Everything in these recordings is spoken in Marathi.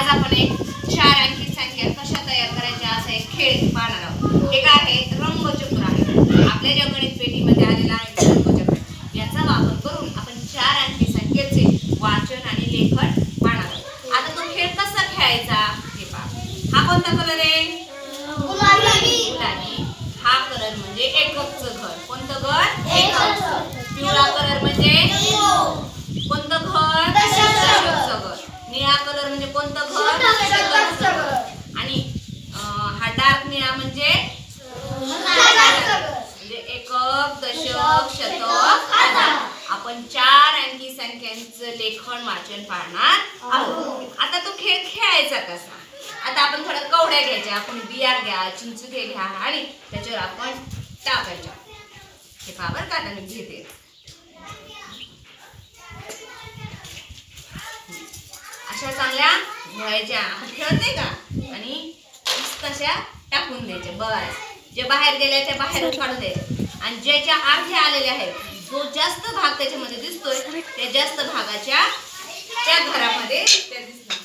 आज आपण एक चार अंकी संख्या कशा तयार करायच्या असा एक खेळ पाहणार आहोत. एक आहे रंगचक्र आहे. आपल्या ज्या गणित पेटीमध्ये आलेला आहे रंगचक्र. याचा वापर करून आपण चार अंकी संख्येचे वाचन आणि लेखन पाहणार आहोत. आता तो खेळ कसा खेळायचा? हे पहा. हा कोणता कलर आहे? गुलाबी. हा कलर म्हणजे एककचं घर. कोणतं घर? एककचं पिवळा कलर म्हणजे कोणतं घर दशकचं घर निळा कलर म्हणजे कोणतं घर शतकचं घर आणि अं, निळा म्हणजे म्हणजे एकक दशक शतक. आपण चार अंकी संख्यांचं लेखन वाचन पाहणार आहोत. आता तो खेळ खेळायचा कसा? आता आपण थोडं कवड्या घ्यायच्या. आपण बिया घ्या चिंचुके घ्या आणि त्याच्यावर आपण टाकायच्या हे पावर बरं का मी घेते. अशा चांगल्या घोळायच्या आपण खेळते का? आणि तशा टाकून द्यायच्या बस. जे बाहेर गेल्या त्या बाहेर काढून द्यायचे आणि ज्याच्या अर्ध्या आलेल्या आहेत जो जास्त भाग त्याच्यामध्ये दिसतोय त्या जास्त भागाच्या त्या घरामध्ये त्या दिसणार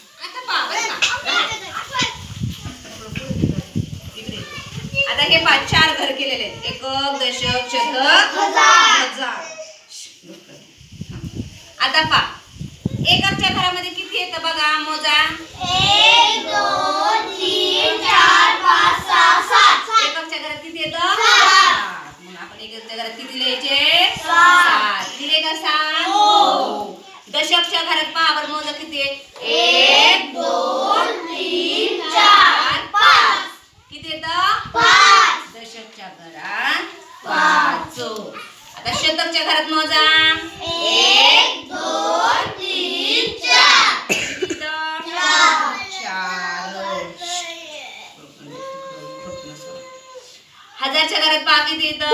आता हे पाच चार घर केलेले आहेत. एकक दशक शतक हजार. आता पहा एककच्या घरामध्ये किती येतं बघा मोजा. लिहायचे सात. लिहिले का सात? हो. दशकच्या घरात बरं मोजा किती? आहे एक दोन तीन चार पाच. किती येतं? दशकच्या घरात पाच. आता शतकच्या घरात मोजा. एक दोन तीन चार किती येतं? चार हजारच्या घरात पहा किती येतं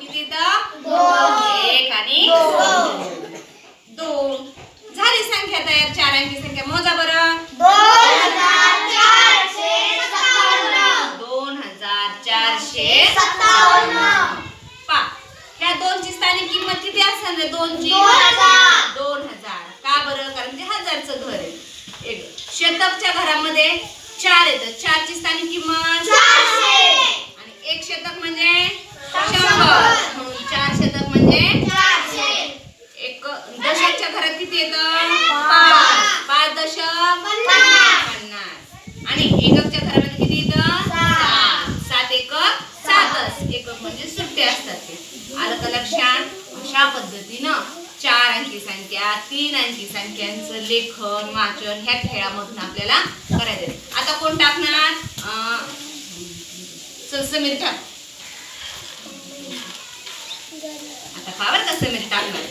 किती येतं एक आणि दोन. झाली संख्या तयार चार अंकी संख्या. मोजा बरं. दोन हजार चारशे पा ह्या दोनची स्थानिक किंमत किती असणार आहे दोनची. दोन हजार. दोन हजार. का बरं? कारण ते हजारचं घर आहे. एक. शतकच्या घरामध्ये चार येतं चारची स्थानिक किंमत? आणि एक शतक म्हणजे? शंभर. म्हणून चार शतक म्हणजे? एक दशकच्या घरात किती येतं? पाच. पाच. दशक? पन्नास. आणि एककच्या घरामध्ये किती येतं? सात. सात एकक? सातच. एकक म्हणजे सुट्टे असतात ते. आलं का लक्षात? अशा पद्धतीनं चार अंकी संख्या तीन अंकी संख्यांचं लेखन वाचन ह्या खेळामधून आपल्याला करायचं. आता कोण टाकणार? स- समीर टाक. आता पावर का समीर टाकणार.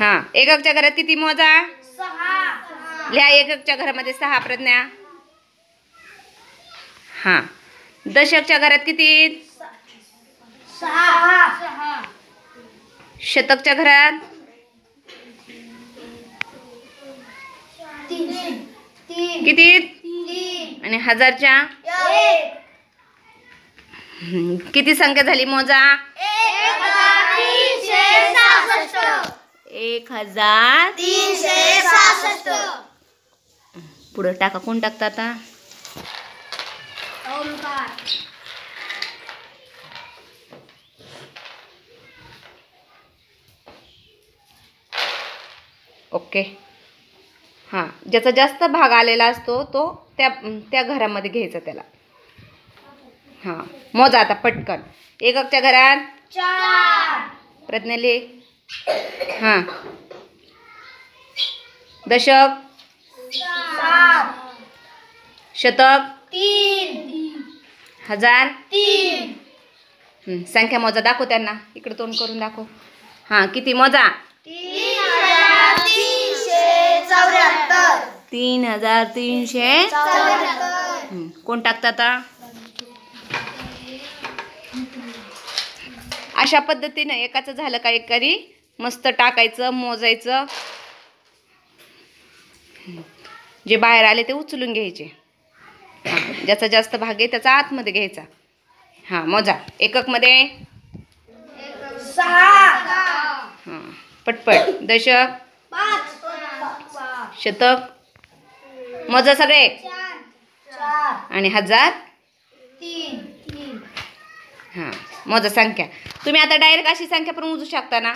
हा एककच्या घरात किती मोजा? लिहा एककच्या घरामध्ये सहा प्रज्ञा. हा. दशकच्या घरात किती? शतकच्या घरात? किती? आणि हजारच्या? किती संख्या झाली मोजा? एक हजार? तीनशे सहासष्ट. पुढं टाका कोण टाकता आता? ओंकार ओके हां ज्याचा जास्त भाग आलेला असतो तो त्या त्या घरामध्ये घ्यायचा त्याला. हां मोजा आता पटकन. एककच्या घरात? चार. प्रज्ञाले हां. दशक? शतक? तीन. हजार तीन. संख्या मोजा दाखव त्यांना. इकडे तोंड करून दाखव. हां किती मोजा? तीन हजार तीनशे कोण टाकतं आता? अशा पद्धतीनं एकाचं झालं का एकारी मस्त टाकायचं मोजायचं. जे बाहेर आले ते उचलून घ्यायचे. ज्याचा जास्त भाग आहे त्याचा आतमध्ये घ्यायचा. हां मोजा. एककमध्ये? हां पटपट. दशक? शतक? मोजा सगळे. आणि हजार? हां मोजा संख्या. तुम्ही आता डायरेक्ट अशी संख्या पण मोजू शकता ना?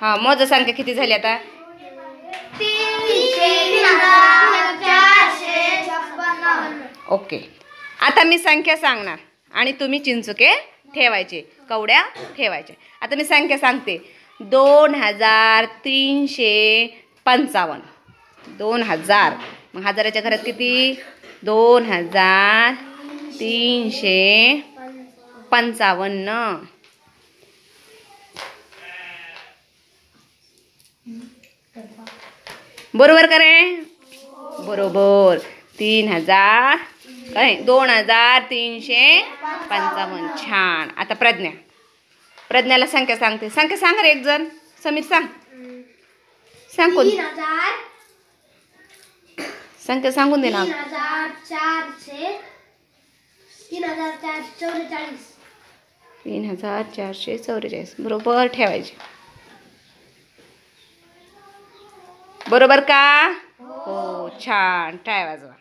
हां मोजा संख्या किती झाली आता तीनशे तीन हजार चारशे छप्पन्न ओके. आता मी संख्या सांगणार. आणि तुम्ही चिंचुके ठेवायचे. कवड्या ठेवायचे. आता मी संख्या सांगते. दोन हजार तीनशे पंचावन्न. दोन हजार. मग हजाराच्या घरात किती? दोन हजार तीनशे पंचावन्न. बरोबर करे बरोबर. तीन हजार काय? दोन हजार तीनशे पंचावन्न. छान. आता प्रज्ञा. प्रज्ञाला संख्या सांगते. संख्या सांग रे एक जण समीर सांग. सांग कोण? संख्या सांगून दे ना. तीन हजार चारशे तीन हजार चारशे चौवेचाळीस. तीन हजार चारशे चौवेचाळीस. बरोबर ठेवायचे. बरोबर का? हो छान. टाय वाजवा.